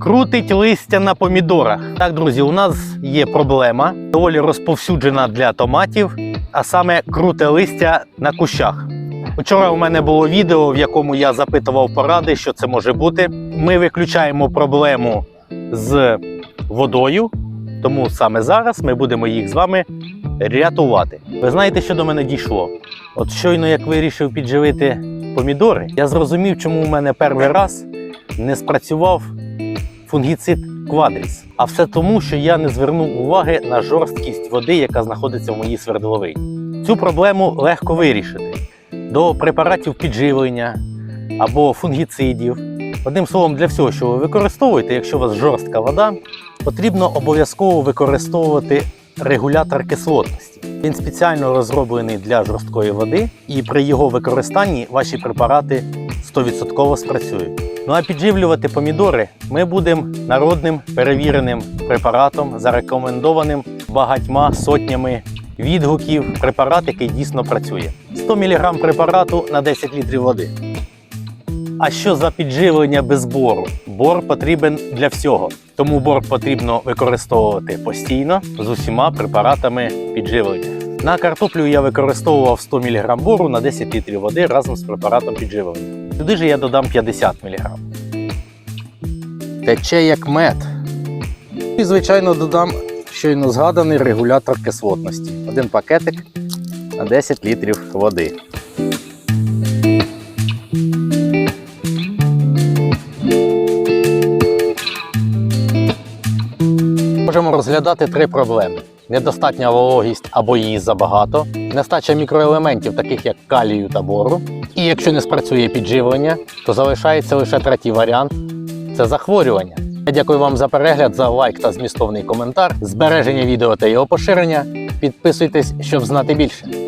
Крутить листя на помідорах. Так, друзі, у нас є проблема, доволі розповсюджена для томатів, а саме круте листя на кущах. Вчора у мене було відео, в якому я запитував поради, що це може бути. Ми виключаємо проблему з водою, тому саме зараз ми будемо їх з вами рятувати. Ви знаєте, що до мене дійшло? От щойно як вирішив підживити помідори, я зрозумів, чому у мене перший раз не спрацював фунгіцид квадріс. А все тому, що я не звернув уваги на жорсткість води, яка знаходиться в моїй свердловині. Цю проблему легко вирішити до препаратів підживлення або фунгіцидів. Одним словом, для всього, що ви використовуєте, якщо у вас жорстка вода, потрібно обов'язково використовувати регулятор кислотності. Він спеціально розроблений для жорсткої води, і при його використанні ваші препарати 100% спрацюють. Ну а підживлювати помідори ми будемо народним перевіреним препаратом, зарекомендованим багатьма сотнями відгуків. Препарат, який дійсно працює. 100 мг препарату на 10 літрів води. А що за підживлення без бору? Бор потрібен для всього, тому бор потрібно використовувати постійно з усіма препаратами підживлення. На картоплю я використовував 100 мг бору на 10 літрів води разом з препаратом підживлення. Сюди ж я додам 50 мг. Тече як мед. І, звичайно, додам щойно згаданий регулятор кислотності. Один пакетик на 10 літрів води. Можемо розглядати три проблеми: недостатня вологість або її забагато, нестача мікроелементів, таких як калію та бору. І якщо не спрацює підживлення, то залишається лише третій варіант це захворювання. Я дякую вам за перегляд, за лайк та змістовний коментар, збереження відео та його поширення. Підписуйтесь, щоб знати більше.